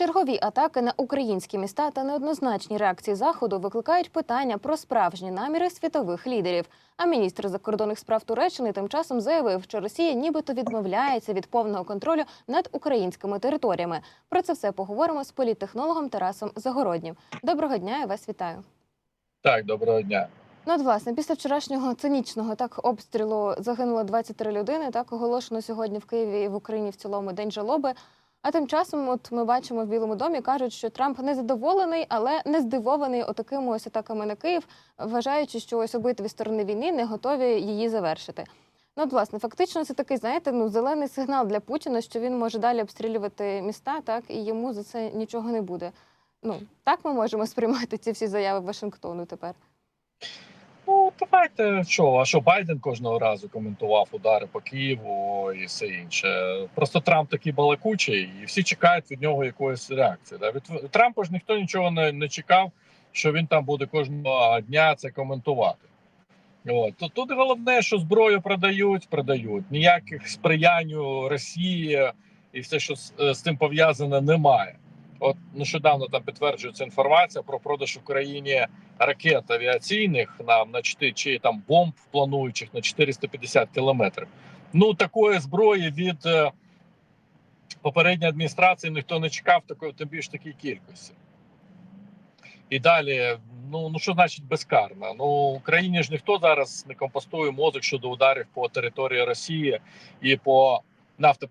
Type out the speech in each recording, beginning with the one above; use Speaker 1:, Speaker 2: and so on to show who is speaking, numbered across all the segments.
Speaker 1: Чергові атаки на українські міста та неоднозначні реакції заходу викликають питання про справжні наміри світових лідерів. А міністр закордонних справ Туреччини тим часом заявив, що Росія нібито відмовляється від повного контролю над українськими територіями. Про це все поговоримо з політтехнологом Тарасом Загороднім. Доброго дня, я вас вітаю.
Speaker 2: Так, доброго дня.
Speaker 1: Ну, от, власне, після вчорашнього цинічного так обстрілу загинуло 23 людини. Так оголошено сьогодні в Києві і в Україні в цілому день жалоби. А тим часом, от ми бачимо в Білому домі, кажуть, що Трамп не задоволений, але не здивований отакими ось атаками на Київ, вважаючи, що ось обидві сторони війни не готові її завершити. Ну, от, власне, фактично, це такий, знаєте, ну зелений сигнал для Путіна, що він може далі обстрілювати міста, так і йому за це нічого не буде. Ну так ми можемо сприймати ці всі заяви Вашингтону тепер.
Speaker 2: Давайте що, а що Байден кожного разу коментував удари по Києву і все інше. Просто Трамп такий балакучий, і всі чекають від нього якоїсь реакції. Да? Від Трампа ж ніхто нічого не, не чекав, що він там буде кожного дня це коментувати. От. Тут, тут головне, що зброю продають, продають. Ніяких сприянь Росії і все, що з, з цим пов'язане, немає. От нещодавно там підтверджується інформація про продаж Україні ракет авіаційних нам на 4, чи там бомб плануючих на 450 кілометрів. Ну такої зброї від е, попередньої адміністрації ніхто не чекав такої, тим більш такій кількості. І далі, ну ну що значить безкарна? Ну Україні ж ніхто зараз не компостує мозок щодо ударів по території Росії і по нафтоп...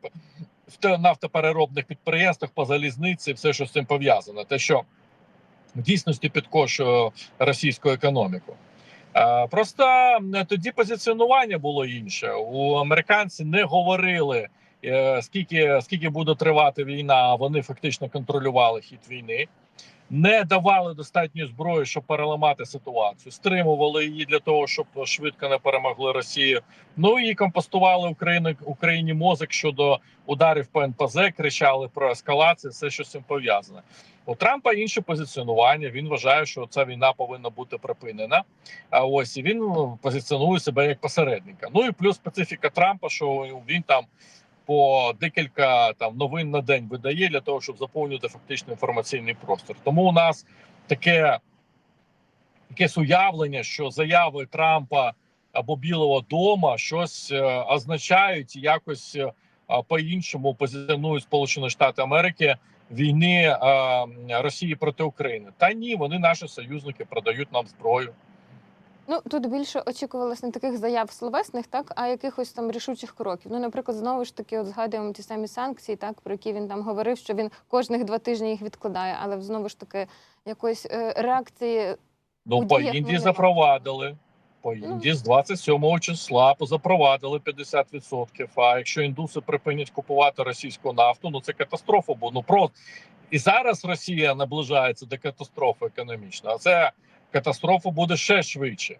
Speaker 2: в нафтопереробних підприємствах, по залізниці, все, що з цим пов'язано. Те, що в дійсності підкошує російську економіку. Е, Просто тоді позиціонування було інше. У американці не говорили е, скільки скільки буде тривати війна. Вони фактично контролювали хід війни, не давали достатньої зброї, щоб переламати ситуацію, стримували її для того, щоб швидко не перемогли Росію. Ну і компостували Україну Україні мозок щодо ударів по НПЗ, кричали про ескалацію, все що з цим пов'язане. У Трампа інше позиціонування. Він вважає, що ця війна повинна бути припинена. А ось і він ну, позиціонує себе як посередника. Ну і плюс специфіка Трампа, що він там по декілька там новин на день видає для того, щоб заповнювати фактично інформаційний простір. Тому у нас таке якесь уявлення, що заяви Трампа або Білого Дома щось е, означають і якось е, по-іншому позиціонують Сполучені Штати Америки війни е, Росії проти України. Та ні, вони наші союзники продають нам зброю.
Speaker 1: Ну тут більше очікувалось не таких заяв словесних, так а якихось там рішучих кроків. Ну, наприклад, знову ж таки, от згадуємо ті самі санкції, так про які він там говорив, що він кожних два тижні їх відкладає, але знову ж таки якоїсь е, реакції.
Speaker 2: Ну по Індії запровадили. По
Speaker 1: Ну.
Speaker 2: Індії з 27 числа запровадили 50%. А якщо індуси припинять купувати російську нафту, ну це катастрофа. Бо ну просто і зараз Росія наближається до катастрофи економічної, а це катастрофа буде ще швидше.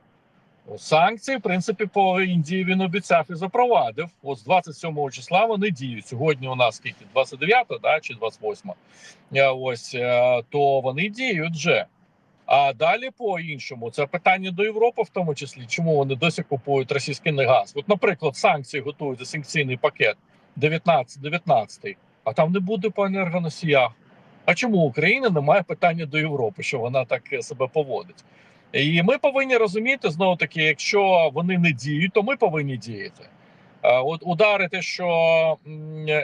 Speaker 2: Санкції, в принципі, по Індії він обіцяв і запровадив. От з 27 числа вони діють. Сьогодні у нас скільки 29 да, чи 28 Е, Ось е, то вони діють вже. А далі по іншому це питання до Європи, в тому числі, чому вони досі купують російський газ. От, наприклад, санкції готують санкційний пакет 19-19, а там не буде по енергоносіях. А чому Україна не має питання до Європи, що вона так е, себе поводить? І ми повинні розуміти знову таки, якщо вони не діють, то ми повинні діяти. От удари, те, що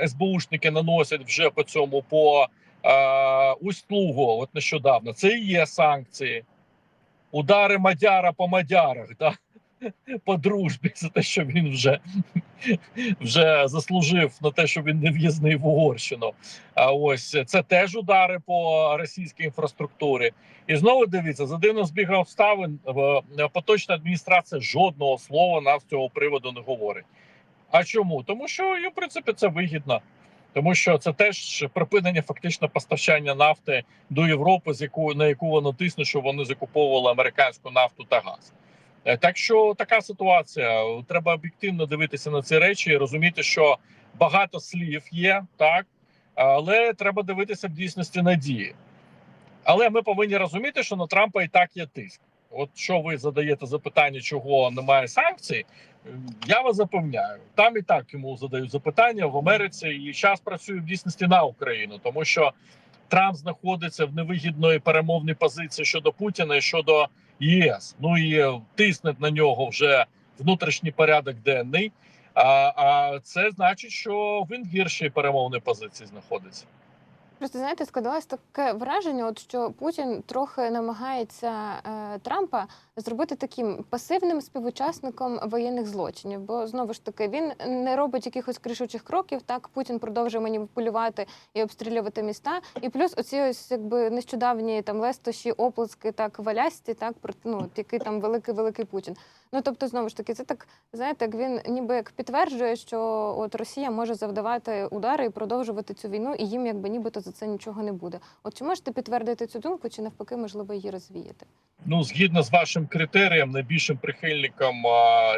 Speaker 2: СБУшники наносять вже по цьому по е, услугу, от нещодавно, це і є санкції. Удари Мадяра по Мадярах, да? По дружбі, за те, що він вже, вже заслужив на те, що він не в'їзний в Угорщину. А ось це теж удари по російській інфраструктурі. І знову дивіться, за дивно збігом обставин в- поточна адміністрація жодного слова нам з цього приводу не говорить. А чому? Тому що їм, в принципі, це вигідно. Тому що це теж припинення фактично постачання нафти до Європи, з яку на яку воно тисне, що вони закуповували американську нафту та газ. Е, Так що така ситуація. Треба об'єктивно дивитися на ці речі і розуміти, що багато слів є, так але треба дивитися в дійсності на дії. Але ми повинні розуміти, що на Трампа і так є тиск. От що ви задаєте запитання, чого немає санкцій, я вас запевняю, там і так йому задають запитання в Америці, і час працює в дійсності на Україну, тому що Трамп знаходиться в невигідної перемовній позиції щодо Путіна і щодо ЄС. Ну і тисне на нього вже внутрішній порядок денний. А, а це значить, що він гіршій перемовної позиції знаходиться.
Speaker 1: Просто знаєте, складалось таке враження, от що Путін трохи намагається е, Трампа зробити таким пасивним співучасником воєнних злочинів. Бо знову ж таки він не робить якихось кришучих кроків. Так Путін продовжує маніпулювати і обстрілювати міста. І плюс оці ось якби нещодавні там лестощі, оплески, так валясті, так ну який там великий великий Путін. Ну тобто, знову ж таки, це так знаєте, як він ніби як підтверджує, що от Росія може завдавати удари і продовжувати цю війну, і їм якби нібито за це нічого не буде. От чи можете підтвердити цю думку, чи навпаки, можливо, її розвіяти?
Speaker 2: Ну, згідно з вашим критерієм, найбільшим прихильником,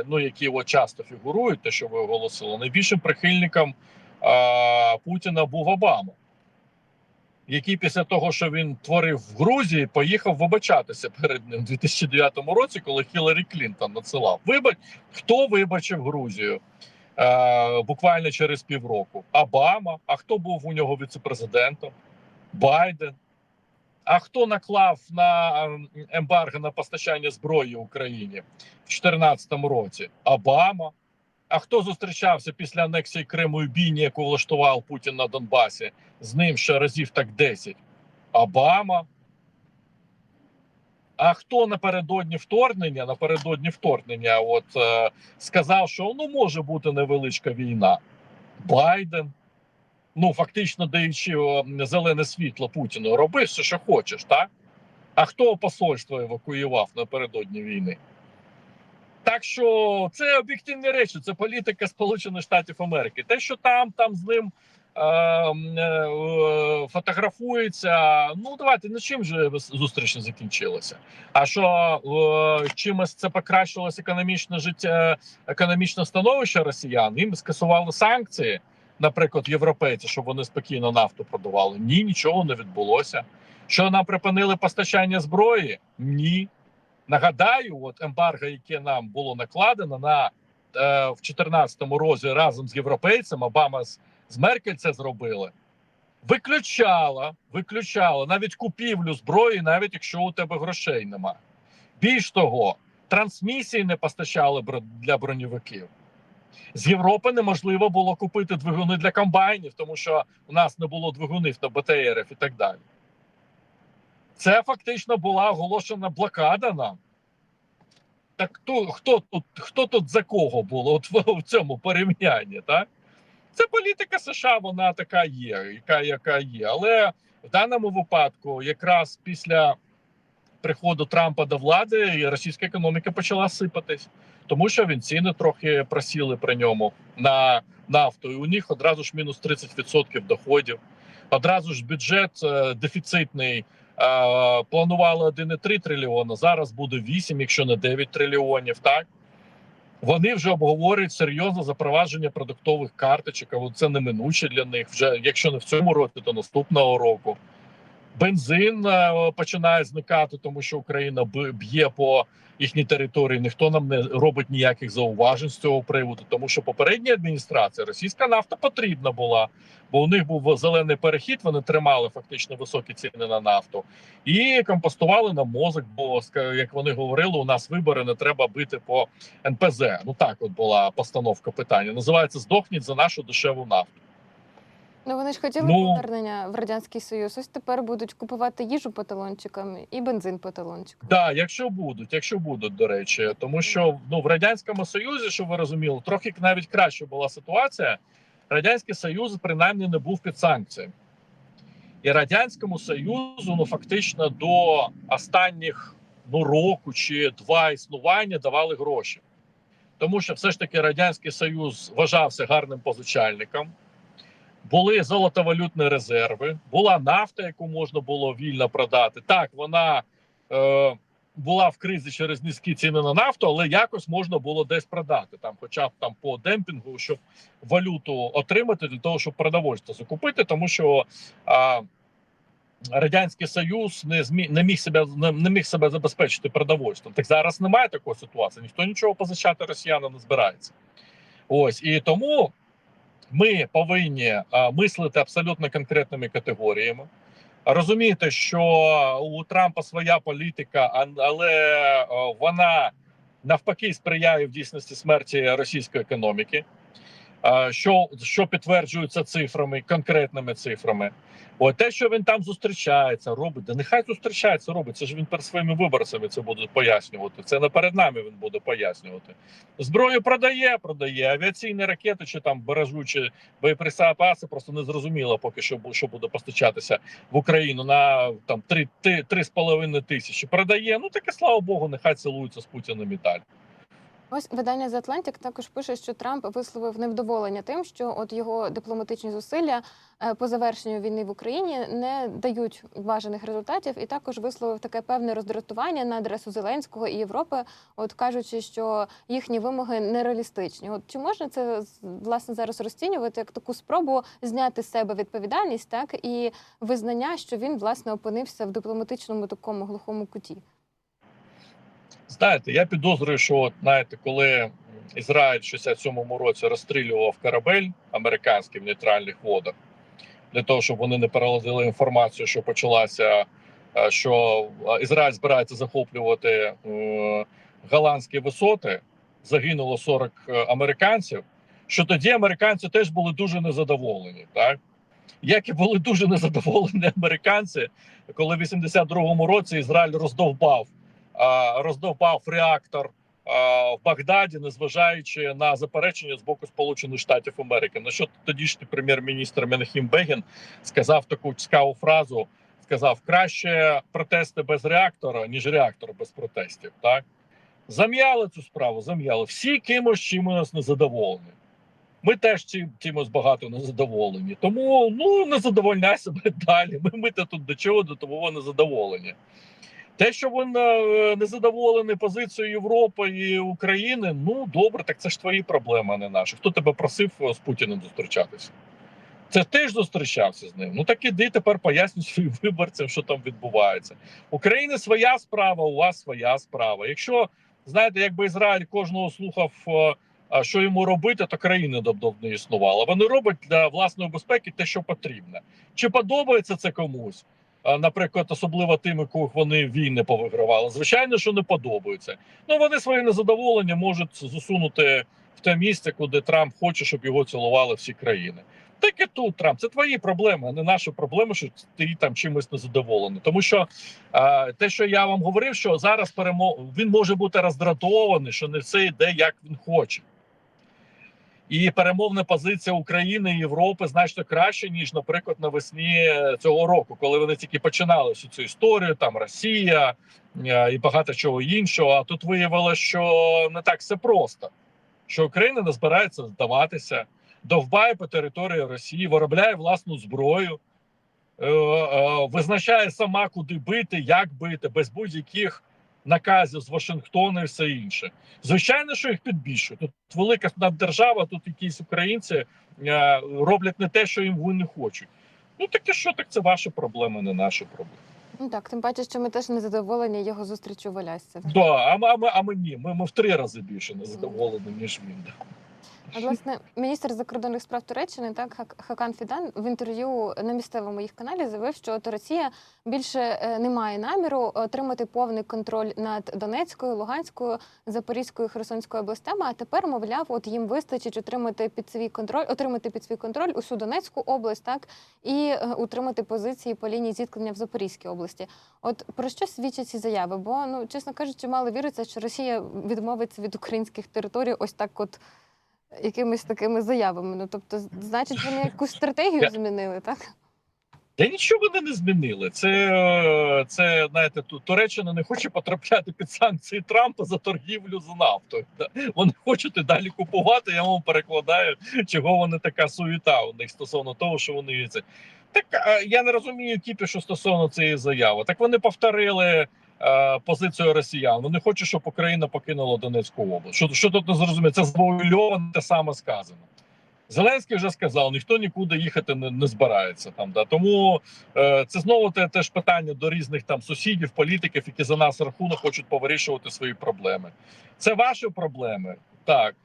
Speaker 2: ну які от часто фігурують, те, що ви оголосили, найбільшим прихильником Путіна був Обама, який після того, що він творив в Грузії, поїхав вибачатися перед ним у 2009 році, коли Хіларі Клінтон надсилав. Вибач, хто вибачив Грузію? Буквально через півроку. Обама. А хто був у нього віцепрезидентом? Байден. А хто наклав на ем, ембарго на постачання зброї Україні в 2014 році? Обама. А хто зустрічався після анексії Криму і бійні, яку влаштував Путін на Донбасі? З ним ще разів так 10? Обама. А хто напередодні вторгнення, напередодні вторгнення, от е, сказав, що ну може бути невеличка війна? Байден ну фактично даючи зелене світло Путіну, роби все, що хочеш, так? А хто посольство евакуював напередодні війни? Так що це об'єктивні речі, це політика Сполучених Штатів Америки. Те, що там, там з ним е, е, фотографується, ну давайте ну чим же зустріч не закінчилася? А що е, чимось це покращилось економічне життя, економічне становище росіян? Їм скасували санкції наприклад, європейці, щоб вони спокійно нафту продавали. Ні, нічого не відбулося. Що нам припинили постачання зброї? Ні. Нагадаю, от ембарго, яке нам було накладено на е, в 2014 році разом з європейцем, Обама з, з Меркель це зробили. Виключала, виключала навіть купівлю зброї, навіть якщо у тебе грошей немає. Більш того, трансмісії не постачали для броньовиків. З Європи неможливо було купити двигуни для комбайнів, тому що у нас не було двигунів та БТРів і так далі. Це фактично була оголошена блокада нам. Так хто, хто, тут, хто тут за кого було от в, в цьому порівнянні? Так? Це політика США, вона така є, яка, яка є. Але в даному випадку, якраз після приходу Трампа до влади, російська економіка почала сипатись тому що він ціни трохи просіли при ньому на нафту. І у них одразу ж мінус 30% доходів. Одразу ж бюджет е, дефіцитний. е, Планували 1,3 трильйона. Зараз буде 8, якщо не 9 трильйонів. Так вони вже обговорюють серйозне запровадження продуктових карточок. але Це неминуче для них. Вже якщо не в цьому році, то наступного року. Бензин е, починає зникати, тому що Україна б'є по їхній території. Ніхто нам не робить ніяких зауважень з цього приводу, тому що попередня адміністрація російська нафта потрібна була, бо у них був зелений перехід. Вони тримали фактично високі ціни на нафту і компостували на мозок. Бо як вони говорили, у нас вибори не треба бити по НПЗ. Ну так, от була постановка питання. Називається Здохніть за нашу дешеву нафту.
Speaker 1: Ну вони ж хотіли
Speaker 2: Ну.
Speaker 1: повернення в радянський союз. Ось тепер будуть купувати їжу по талончикам і бензин по талончикам.
Speaker 2: Да, якщо будуть, якщо будуть, до речі, тому що ну в радянському союзі, щоб ви розуміли, трохи навіть краще була ситуація. Радянський Союз принаймні не був під санкціями. І радянському союзу, ну фактично, до останніх ну року чи два існування давали гроші, тому що все ж таки радянський союз вважався гарним позичальником. Були золотовалютні резерви, була нафта, яку можна було вільно продати. Так, вона е, була в кризі через низькі ціни на нафту, але якось можна було десь продати там, хоча б там по демпінгу, щоб валюту отримати для того, щоб продовольство закупити, тому що а, радянський союз не змі не міг себе не міг себе забезпечити продовольством. Так зараз немає такої ситуації. Ніхто нічого позичати росіянам не збирається. Ось і тому ми повинні мислити абсолютно конкретними категоріями. Розумієте, що у Трампа своя політика, але е, вона навпаки сприяє в дійсності смерті російської економіки, Е, що, що підтверджується цифрами, конкретними цифрами. О, те, що він там зустрічається, робить, да нехай зустрічається, робить. Це ж він перед своїми виборцями це буде пояснювати. Це не перед нами він буде пояснювати. Зброю продає, продає авіаційні ракети, чи там бережучі боєприпаси, просто не зрозуміло поки що що буде постачатися в Україну на там 3, 3, 3,5 тисячі. Продає. Ну таке слава Богу, нехай цілуються з Путіним і далі.
Speaker 1: Ось видання The Atlantic також пише, що Трамп висловив невдоволення тим, що от його дипломатичні зусилля е, по завершенню війни в Україні не дають бажаних результатів, і також висловив таке певне роздратування на адресу Зеленського і Європи, от кажучи, що їхні вимоги нереалістичні. От чи можна це власне зараз розцінювати як таку спробу зняти з себе відповідальність, так і визнання, що він власне опинився в дипломатичному такому глухому куті?
Speaker 2: Знаєте, я підозрюю, що от, знаєте, коли Ізраїль в 67-му році розстрілював корабель американський в нейтральних водах для того, щоб вони не переложили інформацію, що почалася, е, що е, Ізраїль збирається захоплювати е, голландські висоти, загинуло 40 американців. Що тоді американці теж були дуже незадоволені, так як і були дуже незадоволені американці, коли в 82-му році Ізраїль роздовбав роздовбав реактор в Багдаді, незважаючи на заперечення з боку Сполучених Штатів Америки. На що тодішній прем'єр-міністр Менахім Бегін сказав таку цікаву фразу: сказав: краще протести без реактора, ніж реактор без протестів. Так зам'яли цю справу, зам'яли. Всі кимось чимось незадоволені. Ми теж чимось багато незадоволені. Тому ну не задовольняй себе далі. Ми, ми тут до чого до того незадоволені. Те, що він е, не задоволений позицією Європи і України, ну добре, так це ж твої проблеми, а не наші. Хто тебе просив е, з Путіним зустрічатися? Це ти ж зустрічався з ним. Ну так іди тепер пояснюй своїм виборцям, що там відбувається. України своя справа, у вас своя справа. Якщо знаєте, якби Ізраїль кожного слухав, е, що йому робити, то країни давно не існувало. Вони роблять для власної безпеки те, що потрібно. Чи подобається це комусь? Наприклад, особливо тим, у кого вони війни повигравали. Звичайно, що не подобається. Ну вони свої незадоволення можуть засунути в те місце, куди Трамп хоче, щоб його цілували всі країни. Так і тут Трамп, це твої проблеми, а не наші проблеми, що ти там чимось незадоволений. Тому що а, те, що я вам говорив, що зараз перемо... він може бути роздратований, що не все йде, як він хоче. І перемовна позиція України і Європи значно краще ніж, наприклад, навесні цього року, коли вони тільки починали всю цю історію. Там Росія е, і багато чого іншого. А тут виявилося, що не так все просто. Що Україна не збирається здаватися, довбає по території Росії, виробляє власну зброю, е, е, визначає сама, куди бити, як бити, без будь-яких наказів з Вашингтона і все інше. Звичайно, що їх підбільшують. Тут велика держава, тут якісь українці е, роблять не те, що їм вони хочуть. Ну таке що так це ваша проблема, не наша проблема.
Speaker 1: Ну так, тим паче, що ми теж не задоволені його зустрічю в Алясці.
Speaker 2: Да, а ми, а ми, а ми ні. Ми, ми в три рази більше не задоволені, ніж він.
Speaker 1: А, власне, міністр закордонних справ Туреччини, так Хак- Хакан Фідан в інтерв'ю на місцевому їх каналі заявив, що от Росія більше е, не має наміру отримати повний контроль над Донецькою, Луганською, Запорізькою, Херсонською областями. А тепер, мовляв, от їм вистачить отримати під свій контроль, отримати під свій контроль усю Донецьку область, так і е, утримати позиції по лінії зіткнення в Запорізькій області. От про що свідчать ці заяви? Бо ну чесно кажучи, мало віриться, що Росія відмовиться від українських територій, ось так, от якимись такими заявами. Ну тобто, значить, вони якусь стратегію змінили, так?
Speaker 2: Та нічого вони не змінили. Це, е, це знаєте, Туреччина не хоче потрапляти під санкції Трампа за торгівлю з нафтою. Да? Вони хочуть і далі купувати. Я вам перекладаю, чого вони така суєта у них стосовно того, що вони це. Так я не розумію кіпішу стосовно цієї заяви. Так вони повторили позицію росіян. Вони хочуть, щоб Україна покинула Донецьку область. Що, що тут не зрозуміло? Це звуальовано те саме сказано. Зеленський вже сказав, ніхто нікуди їхати не, не збирається там. Да тому е, це знову те теж питання до різних там сусідів, політиків, які за нас рахунок хочуть повирішувати свої проблеми. Це ваші проблеми, так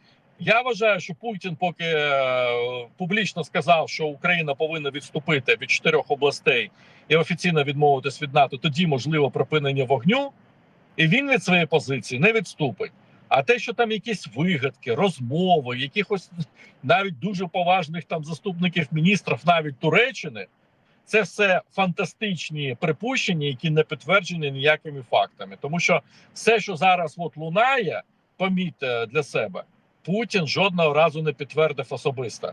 Speaker 2: Я вважаю, що Путін поки е, публічно сказав, що Україна повинна відступити від чотирьох областей і офіційно відмовитись від НАТО, тоді можливо припинення вогню, і він від своєї позиції не відступить. А те, що там якісь вигадки, розмови, якихось навіть дуже поважних там заступників міністрів, навіть Туреччини, це все фантастичні припущення, які не підтверджені ніякими фактами. Тому що все, що зараз от лунає, помітьте для себе. Путін жодного разу не підтвердив особисто.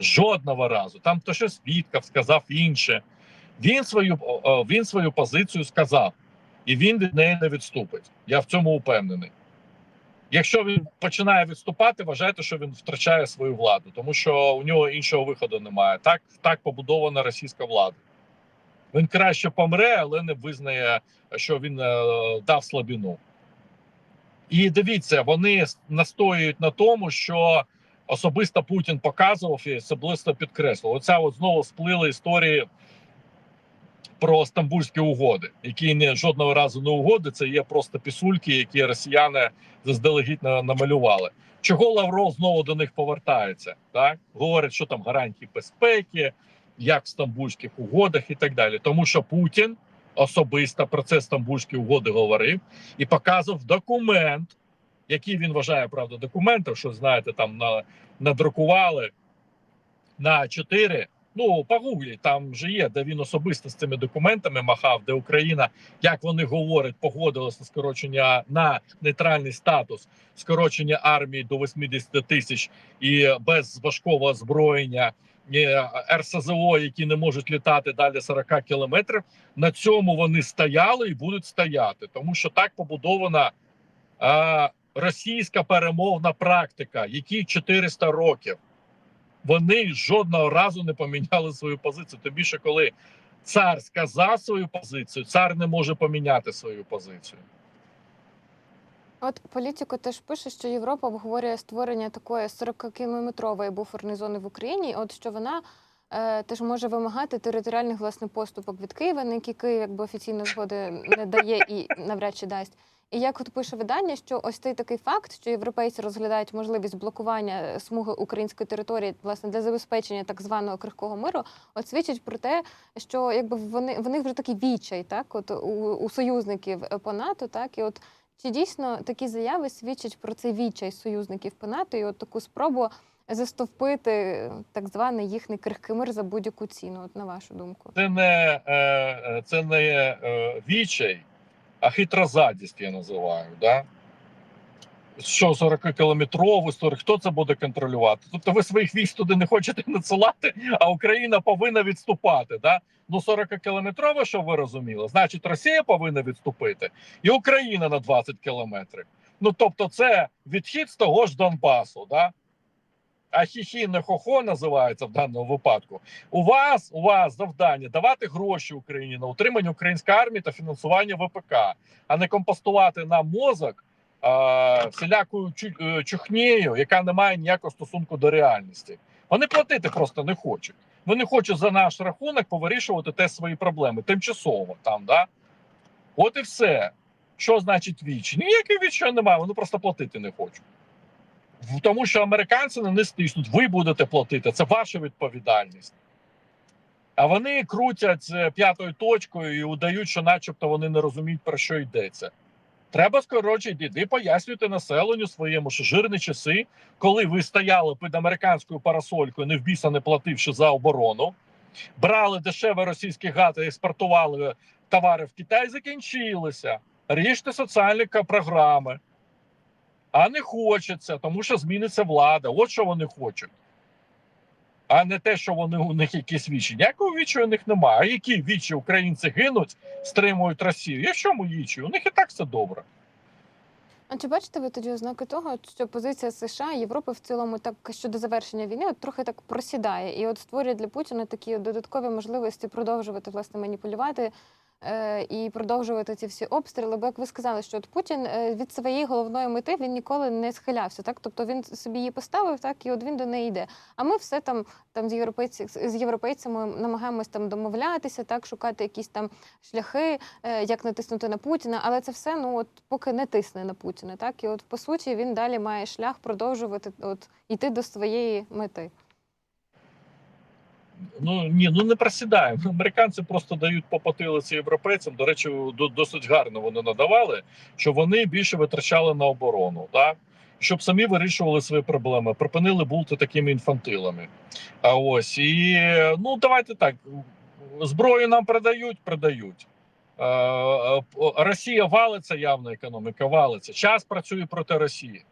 Speaker 2: Жодного разу. Там то щось свідкав, сказав інше. Він свою, він свою позицію сказав, і він від неї не відступить. Я в цьому упевнений. Якщо він починає відступати, вважайте, що він втрачає свою владу, тому що у нього іншого виходу немає. Так, так побудована російська влада. Він краще помре, але не визнає, що він е, дав слабіну. І дивіться, вони настоюють на тому, що особисто Путін показував і особисто підкреслив. Оця от знову сплили історії про стамбульські угоди, які не жодного разу не угоди. Це є просто пісульки, які росіяни заздалегідь намалювали. Чого Лавров знову до них повертається? Так говорить, що там гарантії безпеки, як в стамбульських угодах і так далі. Тому що Путін особисто про це стамбульські угоди говорив і показував документ, який він вважає правда документом, що знаєте, там на, надрукували на 4 Ну, погугліть, там вже є, де він особисто з цими документами махав, де Україна, як вони говорять, погодилася скорочення на нейтральний статус, скорочення армії до 80 тисяч і без важкого озброєння РСЗО, які не можуть літати далі 40 кілометрів. На цьому вони стояли і будуть стояти, тому що так побудована е, російська перемовна практика, якій 400 років вони жодного разу не поміняли свою позицію. Тим більше, коли цар сказав свою позицію, цар не може поміняти свою позицію.
Speaker 1: От політико теж пише, що Європа обговорює створення такої 40-кілометрової буферної зони в Україні. От що вона е, теж може вимагати територіальних власне поступок від Києва, на які Київ якби офіційно згоди не дає і навряд чи дасть. І як от пише видання, що ось цей такий факт, що європейці розглядають можливість блокування е, смуги української території власне для забезпечення так званого крихкого миру, от свідчить про те, що якби вони в них вже такий відчай, так от у, у союзників е, по НАТО, так і от чи дійсно такі заяви свідчать про цей відчай союзників по НАТО і от таку спробу застовпити так званий їхній крихкий мир за будь-яку ціну? От на вашу думку?
Speaker 2: Це не, е, е, це не е, відчай, а хитрозадість я називаю. Да? Що 40 кілометрову 40, хто це буде контролювати? Тобто ви своїх військ туди не хочете надсилати, а Україна повинна відступати. Да? Ну 40 кілометрово, що ви розуміли, значить Росія повинна відступити, і Україна на 20 кілометрів. Ну тобто, це відхід з того ж Донбасу. Да? А хі-хі не хохо називається в даному випадку. У вас у вас завдання давати гроші Україні на утримання української армії та фінансування ВПК, а не компостувати на мозок всілякою е, чухнею, яка не має ніякого стосунку до реальності. Вони платити просто не хочуть. Вони хочуть за наш рахунок повирішувати те свої проблеми тимчасово там, да? От і все. Що значить віч? Ніяких віччя немає, вони просто платити не хочуть. Тому що американці на них стиснуть, ви будете платити, це ваша відповідальність. А вони крутять п'ятою точкою і удають, що начебто вони не розуміють, про що йдеться. Треба скоротше йди, пояснюйте населенню своєму, що жирні часи, коли ви стояли під американською парасолькою, не в біса не плативши за оборону, брали дешеве російське газ і експортували товари в Китай, закінчилися. Ріжте соціальні програми. А не хочеться, тому що зміниться влада. От що вони хочуть. А не те, що вони у них якісь вічі. Ніякого вічі у них немає. А які вічі українці гинуть, стримують Росію? Я в чому вічі? У них і так все добре.
Speaker 1: А чи бачите ви тоді ознаки того, що позиція США Європи в цілому так щодо завершення війни от трохи так просідає, і от створює для Путіна такі додаткові можливості продовжувати власне маніпулювати і продовжувати ці всі обстріли. Бо як ви сказали, що от Путін е, від своєї головної мети він ніколи не схилявся. Так, тобто він собі її поставив, так і от він до неї йде. А ми все там, там з європейці з європейцями намагаємось там домовлятися, так шукати якісь там шляхи, е, як натиснути на Путіна. Але це все ну от поки не тисне на Путіна. Так і от по суті він далі має шлях продовжувати от йти до своєї мети.
Speaker 2: Ну ні, ну не просідаємо. Американці просто дають по потилиці європейцям. До речі, досить гарно вони надавали, що вони більше витрачали на оборону, так? щоб самі вирішували свої проблеми, припинили бути такими інфантилами. А ось і ну давайте так: зброю нам продають, продають. Росія валиться явно, економіка валиться. Час працює проти Росії.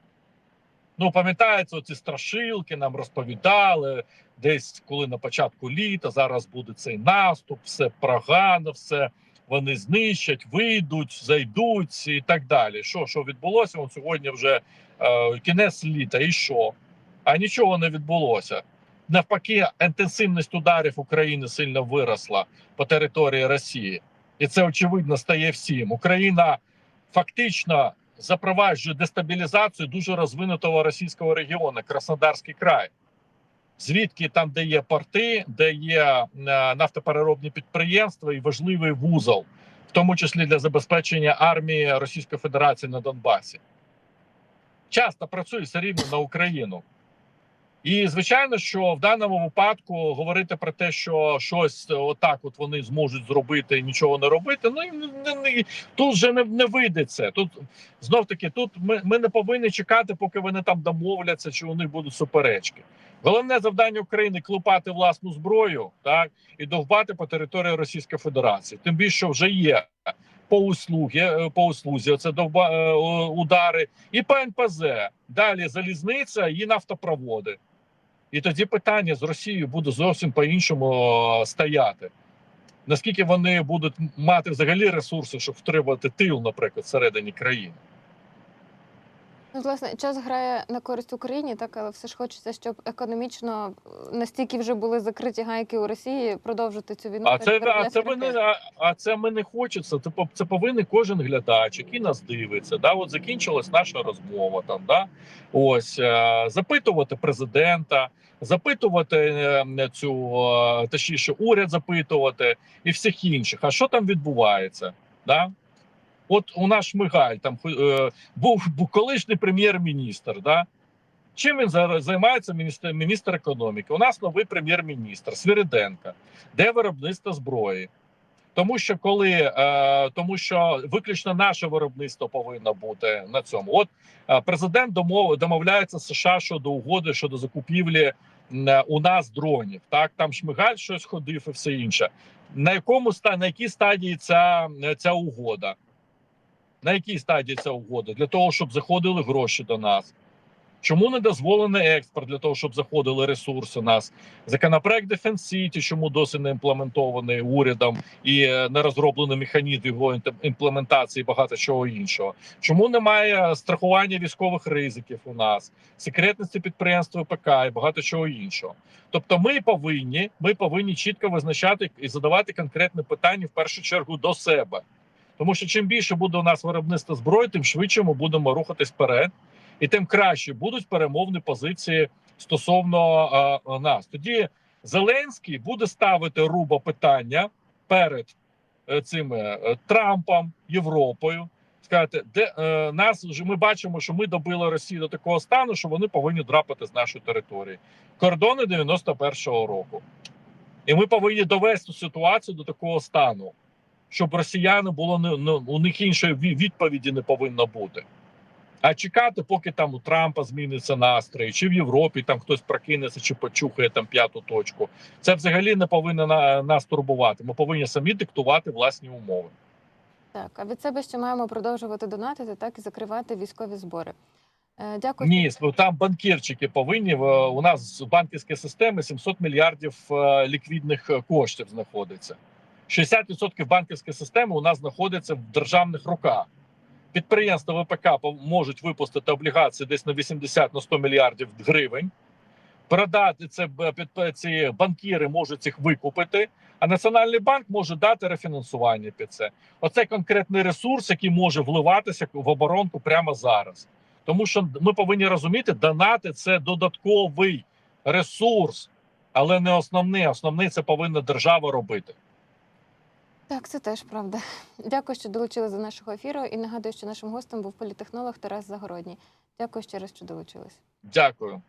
Speaker 2: Ну, пам'ятаєте, ці страшилки нам розповідали десь коли на початку літа, зараз буде цей наступ, все прогано, все вони знищать, вийдуть, зайдуть і так далі. Що що відбулося? От сьогодні вже е, кінець літа, і що? А нічого не відбулося. Навпаки, інтенсивність ударів України сильно виросла по території Росії, і це очевидно стає всім. Україна фактично запроваджує дестабілізацію дуже розвинутого російського регіону Краснодарський край звідки там, де є порти, де є е, нафтопереробні підприємства і важливий вузол, в тому числі для забезпечення армії Російської Федерації на Донбасі. Часто працює все рівно на Україну. І звичайно, що в даному випадку говорити про те, що щось отак, от вони зможуть зробити нічого не робити. Ну не, не, тут вже не, не вийде це. Тут знов таки, тут ми, ми не повинні чекати, поки вони там домовляться, чи у них будуть суперечки. Головне завдання України клепати власну зброю, так і довбати по території Російської Федерації. Тим більше вже є по услуги, е, по услузі. Це довба е, удари, і по НПЗ. Далі залізниця і нафтопроводи. І тоді питання з Росією буде зовсім по-іншому е, стояти. Наскільки вони будуть мати взагалі ресурси, щоб втримати тил, наприклад, всередині країни?
Speaker 1: Ну, власне, час грає на користь Україні, так, але все ж хочеться, щоб економічно е, настільки вже були закриті гайки у Росії продовжити цю війну.
Speaker 2: А це, а це ми не а, а це ми не хочеться. Це це повинен кожен глядач, який нас дивиться. Да, от закінчилась наша розмова. Там да ось е, запитувати президента, запитувати е, цю точніше, уряд запитувати і всіх інших. А що там відбувається? Да? От у нас Шмигаль там е, був, колишній прем'єр-міністр. Да? Чим він зараз займається міністр, міністр економіки? У нас новий прем'єр-міністр Свириденко, де виробництво зброї. Тому що коли е, тому, що виключно наше виробництво повинно бути на цьому. От е, президент домов, домовляється США щодо угоди щодо закупівлі е, у нас дронів. Так там Шмигаль щось ходив і все інше. На якому на якій стадії ця, ця угода? На якій стадії ця угода? Для того, щоб заходили гроші до нас. Чому не дозволений експорт для того, щоб заходили ресурси нас? Законопроект City, чому досі не імплементований урядом і е, не розроблено механізм його імплементації, багато чого іншого. Чому немає страхування військових ризиків у нас, секретності підприємства ПК і багато чого іншого? Тобто, ми повинні, ми повинні чітко визначати і задавати конкретне питання в першу чергу до себе. Тому що чим більше буде у нас виробництва зброї, тим швидше ми будемо рухатись вперед і тим краще будуть перемовні позиції стосовно е, нас. Тоді Зеленський буде ставити руба питання перед е, цими е, Трампом, Європою. Сказати, де е, нас ми бачимо, що ми добили Росію до такого стану, що вони повинні драпати з нашої території. Кордони 91-го року. І ми повинні довести ситуацію до такого стану, щоб росіяни було не ну, у них іншої ві- відповіді не повинно бути. А чекати, поки там у Трампа зміниться настрій, чи в Європі там хтось прокинеться, чи почухає там п'яту точку. Це взагалі не повинно на, нас турбувати. Ми повинні самі диктувати власні умови.
Speaker 1: Так, а від себе ще маємо продовжувати донатити, так і закривати військові збори. Е, Дякую.
Speaker 2: Ні, там банкірчики повинні у нас в банківській системі 700 мільярдів е, ліквідних коштів знаходиться. 60% банківської системи у нас знаходиться в державних руках. Підприємства ВПК можуть випустити облігації десь на 80 на 100 мільярдів гривень. продати це ці банкіри можуть їх викупити, а Національний банк може дати рефінансування під це. Оце конкретний ресурс, який може вливатися в оборонку прямо зараз. Тому що ми повинні розуміти, донати це додатковий ресурс, але не основний. Основний це повинна держава робити.
Speaker 1: Так, це теж правда. Дякую, що долучились до нашого ефіру. І нагадую, що нашим гостем був політехнолог Тарас Загородній. Дякую ще раз, що долучились.
Speaker 2: Дякую.